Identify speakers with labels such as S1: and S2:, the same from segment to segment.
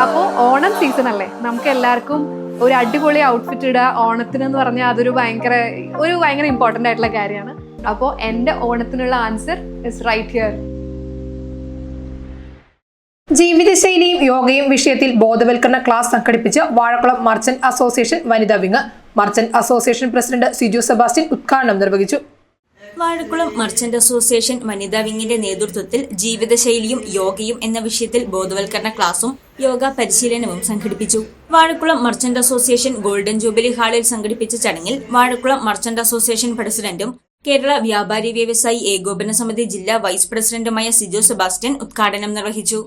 S1: അപ്പോൾ ഓണം സീസൺ അല്ലേ? നമുക്ക് എല്ലാവർക്കും ഒരു അടിപൊളി ഔട്ട്ഫിറ്റ് ഇടുക. ഓണത്തിന് എന്ന് പറഞ്ഞാൽ അതൊരു ഭയങ്കര ഒരു ഭയങ്കര ഇമ്പോർട്ടന്റ് ആയിട്ടുള്ള കാര്യമാണ്. അപ്പോൾ എന്റെ ഓണത്തിനുള്ള ആൻസർ ഇസ് റൈറ്റ് ഹിയർ
S2: ജീവിതശൈലിയും യോഗയും വിഷയത്തിൽ ബോധവൽക്കരണ ക്ലാസ് സംഘടിപ്പിച്ച് വാഴക്കുളം മർച്ചന്റ് അസോസിയേഷൻ വനിതാ wing merchant association president Siju Sebastian ഉദ്ഘാടനം നിർവഹിച്ചു.
S3: വാഴക്കുളം മർച്ചന്റ് അസോസിയേഷൻ വനിതാ വിങ്ങിന്റെ നേതൃത്വത്തിൽ ജീവിതശൈലിയും യോഗയും എന്ന വിഷയത്തിൽ ബോധവൽക്കരണ ക്ലാസും യോഗ പരിശീലനവും സംഘടിപ്പിച്ചു. Vazhakulam merchant association golden jubilee ഹാളിൽ സംഘടിപ്പിച്ച ചടങ്ങിൽ വാഴക്കുളം മർച്ചന്റ് അസോസിയേഷൻ പ്രസിഡന്റും കേരള വ്യാപാരി വ്യവസായി ഏകോപന സമിതി ജില്ലാ വൈസ് പ്രസിഡന്റുമായ സിജോ സെബാസ്റ്റ്യൻ ഉദ്ഘാടനം നിർവഹിച്ചു.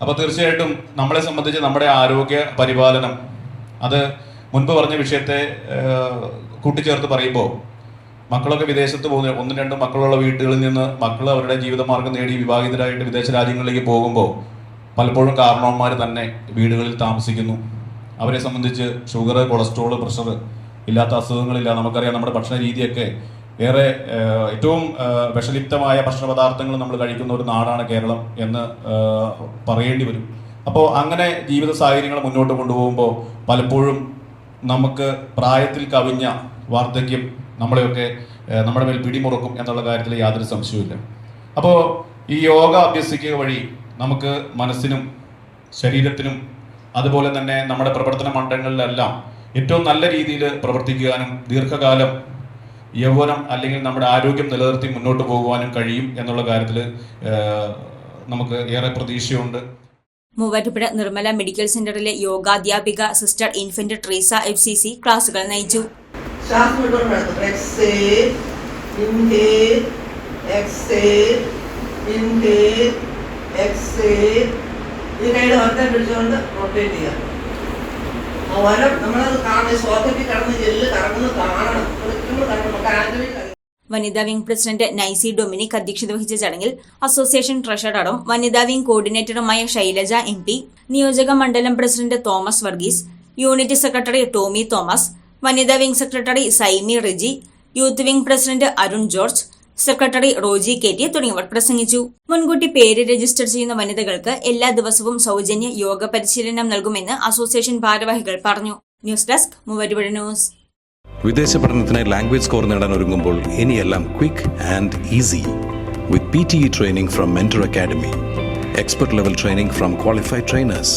S4: അപ്പോൾ തീർച്ചയായിട്ടും നമ്മളെ സംബന്ധിച്ച് നമ്മുടെ ആരോഗ്യ പരിപാലനം അത് മുൻപ് പറഞ്ഞ വിഷയത്തെ കൂട്ടിച്ചേർത്ത് പറയുമ്പോൾ മക്കളൊക്കെ വിദേശത്ത് പോകുന്ന ഒന്നും രണ്ടും മക്കളുള്ള വീട്ടുകളിൽ നിന്ന് മക്കൾ അവരുടെ ജീവിതമാർഗം നേടി വിവാഹിതരായിട്ട് വിദേശ രാജ്യങ്ങളിലേക്ക് പോകുമ്പോൾ പലപ്പോഴും കാരണവന്മാർ തന്നെ വീടുകളിൽ താമസിക്കുന്നു. അവരെ സംബന്ധിച്ച് ഷുഗർ കൊളസ്ട്രോൾ പ്രഷർ ഇല്ലാത്ത അസുഖങ്ങളില്ല. നമുക്കറിയാം നമ്മുടെ ഭക്ഷണ രീതിയൊക്കെ ഏറെ ഏറ്റവും വിഷലിപ്തമായ ഭക്ഷണ പദാർത്ഥങ്ങൾ നമ്മൾ കഴിക്കുന്ന ഒരു നാടാണ് കേരളം എന്ന് പറയേണ്ടി വരും. അപ്പോൾ അങ്ങനെ ജീവിത സാഹചര്യങ്ങൾ മുന്നോട്ട് കൊണ്ടുപോകുമ്പോൾ പലപ്പോഴും നമുക്ക് പ്രായത്തിൽ കവിഞ്ഞ വാർദ്ധക്യം നമ്മളെയൊക്കെ നമ്മുടെ മേൽ പിടിമുറക്കും എന്നുള്ള കാര്യത്തിൽ യാതൊരു സംശയവുമില്ല. അപ്പോൾ ഈ യോഗ അഭ്യസിക്കുക വഴി നമുക്ക് മനസ്സിനും ശരീരത്തിനും അതുപോലെ തന്നെ നമ്മുടെ പ്രവർത്തന മണ്ഡലങ്ങളിലെല്ലാം ഏറ്റവും നല്ല രീതിയിൽ പ്രവർത്തിക്കുവാനും ദീർഘകാലം യൗവനം അല്ലെങ്കിൽ നമ്മുടെ ആരോഗ്യം നിലനിർത്തി മുന്നോട്ട് പോകുവാനും കഴിയും എന്നുള്ള കാര്യത്തിൽ നമുക്ക് ഏറെ പ്രതീക്ഷയുണ്ട്.
S3: മൂവാറ്റുപുഴ നിർമ്മല മെഡിക്കൽ സെന്ററിലെ യോഗാധ്യാപിക sister infant Treesa F C C ക്ലാസുകൾ നയിച്ചു.
S5: ശ്വാസം വിട്ടുകൊണ്ട് നടത്തും exhale inhale exhale inhale exhale ഈ കൈയുടെ ഒറ്റ പിടിച്ചുകൊണ്ട് റൊട്ടേറ്റ് ചെയ്യാം വരം നമ്മളത് കാണുന്ന സോക്കറ്റിൽ കടന്ന് ജെല്ല് കറങ്ങുന്നത് കാണണം നമ്മൾ കാണണം നമുക്ക്
S3: വനിതാ വിംഗ് പ്രസിഡന്റ് നൈസി ഡൊമിനിക് അധ്യക്ഷത വഹിച്ച ചടങ്ങിൽ അസോസിയേഷൻ ട്രഷററും വനിതാ വിംഗ് കോർഡിനേറ്ററുമായ ശൈലജ എം പി നിയോജക മണ്ഡലം president Thomas Varghese unit secretary Tomy Thomas വനിതാ wing secretary Saimy Riji youth wing president Arun George secretary Roji K T തുടങ്ങിയവർ പ്രസംഗിച്ചു. മുൻകൂട്ടി പേര് രജിസ്റ്റർ ചെയ്യുന്ന വനിതകൾക്ക് എല്ലാ ദിവസവും സൗജന്യ യോഗ പരിശീലനം നൽകുമെന്ന് അസോസിയേഷൻ ഭാരവാഹികൾ പറഞ്ഞു. News desk Muvattupuzha news.
S6: വിദേശ പഠനത്തിനായി ലാംഗ്വേജ് സ്കോർ നേടാൻ ഒരുങ്ങുമ്പോൾ ഇനിയെല്ലാം quick and easy. With P T E training from mentor academy expert level training from qualified trainers.